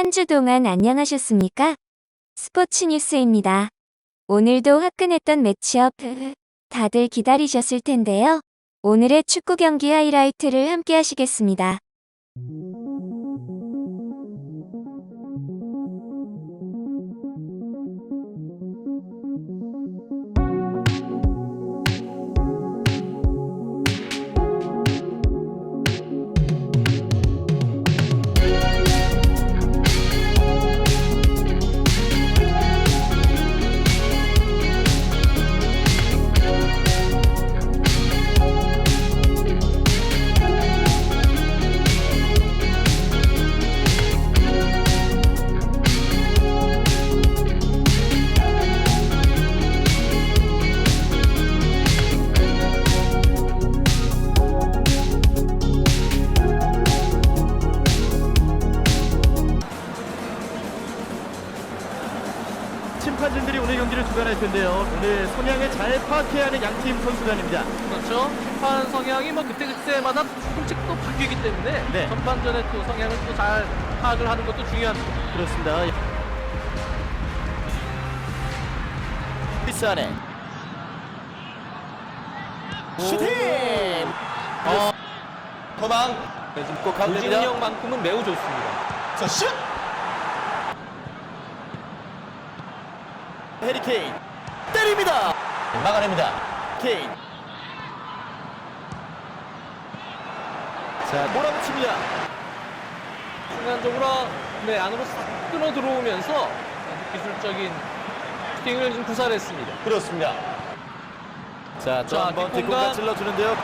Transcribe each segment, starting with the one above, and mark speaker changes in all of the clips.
Speaker 1: 한 주 동안 안녕하셨습니까? 스포츠 뉴스입니다. 오늘도 화끈했던 매치업 다들 기다리셨을 텐데요. 오늘의 축구 경기 하이라이트를 함께 하시겠습니다.
Speaker 2: 오늘 성향을 잘 파악해야 하는 양팀 선수단입니다.
Speaker 3: 그렇죠. 심판 성향이 뭐 그때그때마다 조금씩 또 바뀌기 때문에
Speaker 2: 네.
Speaker 3: 전반전에 또 성향을 또 잘 파악을 하는 것도 중요합니다.
Speaker 2: 그렇습니다. 피스 안에 슈팅!
Speaker 4: 어, 도망.
Speaker 2: 네, 지금 꼭 가운데입니다.
Speaker 3: 조직력만큼은 매우 좋습니다.
Speaker 4: 자, 슛!
Speaker 2: 해리 케인 때립니다.
Speaker 4: 막아냅니다.
Speaker 2: 케인 자 몰아붙입니다.
Speaker 3: 순간적으로 네, 안으로 싹 끊어 들어오면서 기술적인 슈팅을 좀 구사했습니다.
Speaker 4: 그렇습니다.
Speaker 2: 자, 또
Speaker 3: 자,
Speaker 2: 한번.
Speaker 3: 뒷공간
Speaker 2: 찔러주는데요.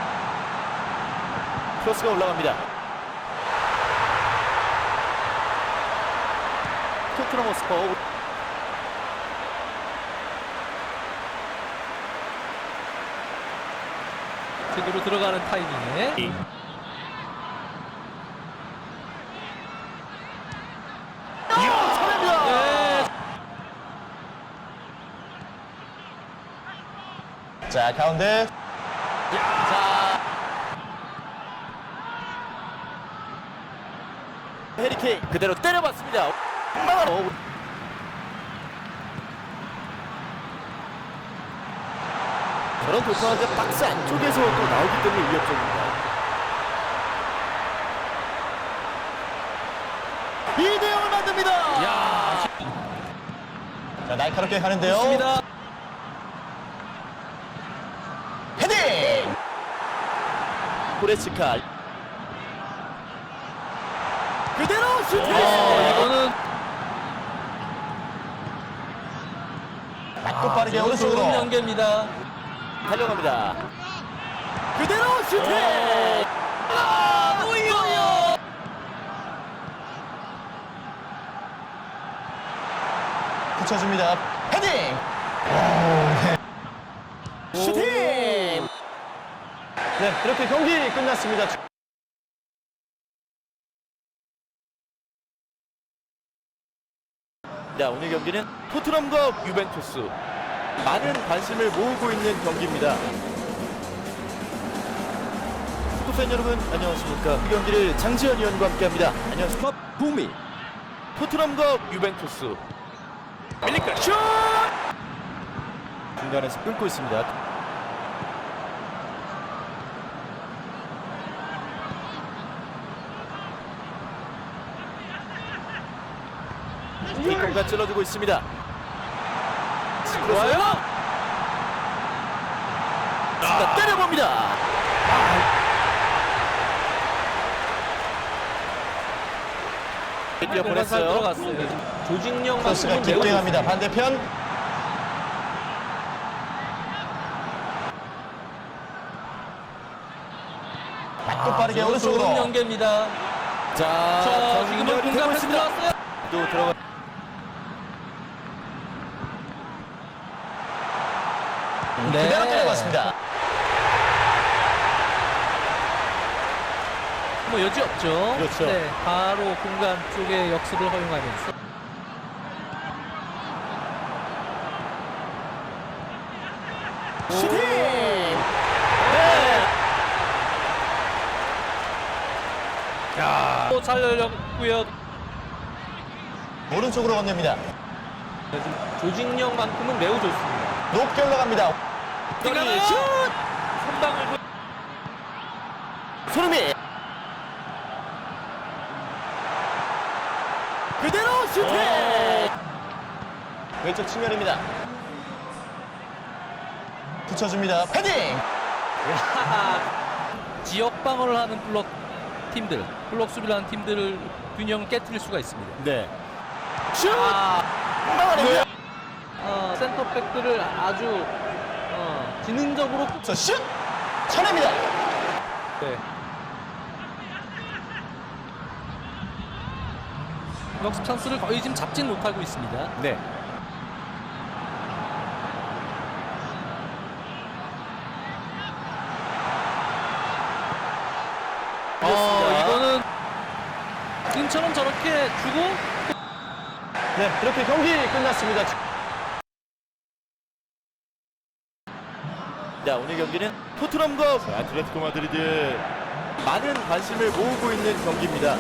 Speaker 2: 크로스가 올라갑니다. 토트넘 호스퍼
Speaker 3: 제대로 들어가는 타이밍에. 네,
Speaker 4: 자, 가운데.
Speaker 2: 자, 해리 케인 그대로 때려봤습니다. 막아로. 저런 돌파가 박스 안쪽에서 또 나오기 때문에 위협적입니다. 이대형을 만듭니다.
Speaker 3: 야,
Speaker 4: 자, 날카롭게 가는데요.
Speaker 3: 좋습니다.
Speaker 4: 헤딩!
Speaker 2: 고레츠칼 그대로 슈팅!
Speaker 3: 어, 이거는
Speaker 4: 맞고 빠르게
Speaker 3: 좋은
Speaker 4: 오른쪽으로.
Speaker 3: 연계입니다.
Speaker 2: 달려갑니다. 그대로 슈팅!
Speaker 3: 아, 노이어!
Speaker 4: 붙여줍니다. 헤딩!
Speaker 2: 슈팅!
Speaker 4: 네, 이렇게 경기 끝났습니다.
Speaker 2: 자, 오늘 경기는 토트넘과 유벤투스 많은 관심을 모으고 있는 경기입니다. 축구팬 여러분 안녕하십니까? 이 경기를 장지현 위원과 함께합니다. 안녕하십니까? 북미 토트넘과 유벤투스 밀리카 슛! 중간에서 끊고 있습니다. 뒷공간 찔러주고 있습니다.
Speaker 3: 좋아요.
Speaker 2: 자, 때려봅니다. 드디어
Speaker 3: 공간 잘
Speaker 2: 보냈어요.
Speaker 3: 들어갔어요. 조직력만큼은
Speaker 4: 크로스가 갑니다. 반대편. 맞고 빠르게
Speaker 3: 좋은
Speaker 4: 오른쪽으로.
Speaker 3: 연계입니다.
Speaker 2: 자,
Speaker 3: 자, 지금은 공간에. 들어왔어요.
Speaker 2: 또 들어가.
Speaker 4: 그대로 때려봤습니다.
Speaker 3: 뭐 여지 없죠.
Speaker 2: 그렇죠.
Speaker 3: 네, 바로 공간 쪽에 역습을 허용하면서
Speaker 2: 슈팅! 네.
Speaker 3: 또잘 열렸고요.
Speaker 4: 오른쪽으로 건넵니다.
Speaker 3: 조직력만큼은 매우 좋습니다.
Speaker 4: 높게 올라갑니다.
Speaker 3: 슛! 선방을 보-
Speaker 2: 손흥민 그대로 슈팅
Speaker 4: 왼쪽 측면입니다. 붙여줍니다. 헤딩!
Speaker 3: 지역 방어를 하는 블록 팀들, 블록 수비를 하는 팀들을 균형 깨뜨릴 수가 있습니다.
Speaker 2: 네 슛!
Speaker 3: 아,
Speaker 2: 막아냅니다
Speaker 3: 어, 센터백들을 아주 어, 지능적으로
Speaker 4: 저 슛! 쳐냅니다.
Speaker 3: 네. 역습 찬스를 거의 지금 잡진 못하고 있습니다.
Speaker 2: 네
Speaker 3: 어, 이거는 지금처럼 저렇게 주고
Speaker 4: 네, 이렇게 경기 끝났습니다.
Speaker 2: 자 오늘 경기는 토트넘과 아틀레티코 마드리드 많은 관심을 모으고 있는 경기입니다.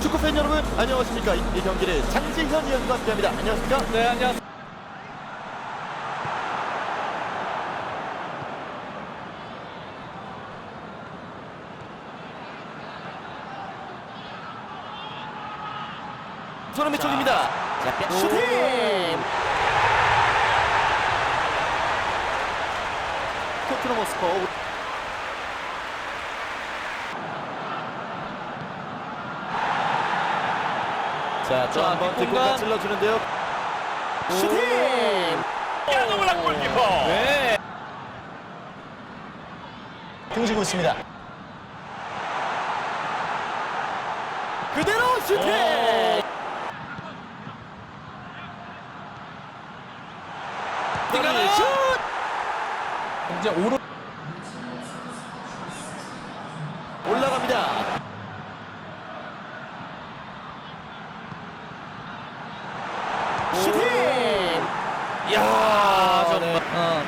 Speaker 2: 축구 팬 여러분 안녕하십니까? 이, 이 경기를 장지현 위원과 함께합니다. 안녕하십니까?
Speaker 3: 네, 안녕하세요.
Speaker 2: 손흥민 쪽입니다. 자, 백 슈팅! 토트넘 호스퍼 자, 또
Speaker 3: 자,
Speaker 2: 한번
Speaker 3: 뒷공간.
Speaker 2: 뒷공간 찔러주는데요. 슈팅! 야노블락 골키퍼!
Speaker 3: 네.
Speaker 4: 등지고 있습니다.
Speaker 2: 그대로 슈팅!
Speaker 3: 슛! 이제 오른
Speaker 2: 올라갑니다. 슈팅! 야, 정말.
Speaker 3: 어,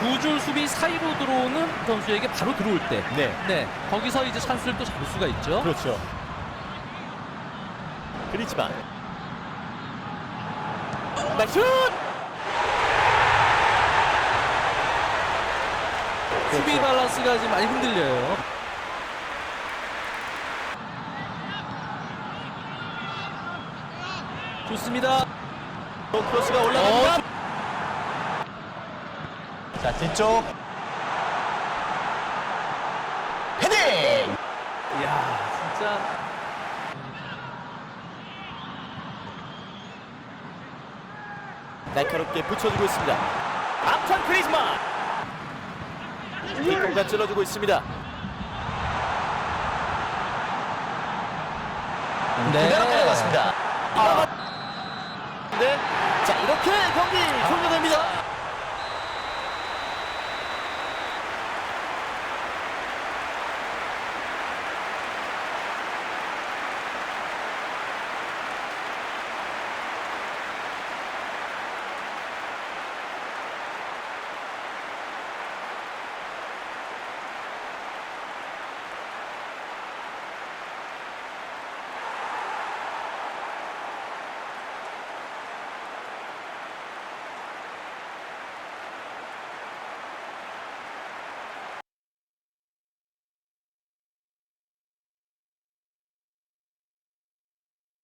Speaker 3: 두줄 수비 사이로 들어오는 선수에게 바로 들어올 때,
Speaker 2: 네.
Speaker 3: 네, 거기서 이제 찬스를 또 잡을 수가 있죠.
Speaker 2: 그렇죠. 그리지만 나 슛!
Speaker 3: 수비 밸런스가 지금 많이 흔들려요. 좋습니다.
Speaker 2: 또 크로스가 올라갑니다.
Speaker 4: 자, 뒤쪽. 헤딩!
Speaker 3: 이야, 진짜
Speaker 2: 날카롭게 붙여주고 있습니다. 앞선 크리즈만 뒷공간 찔러주고 있습니다.
Speaker 4: 그대로 때려봤습니다.
Speaker 2: 네. 자 이렇게 경기 종료됩니다.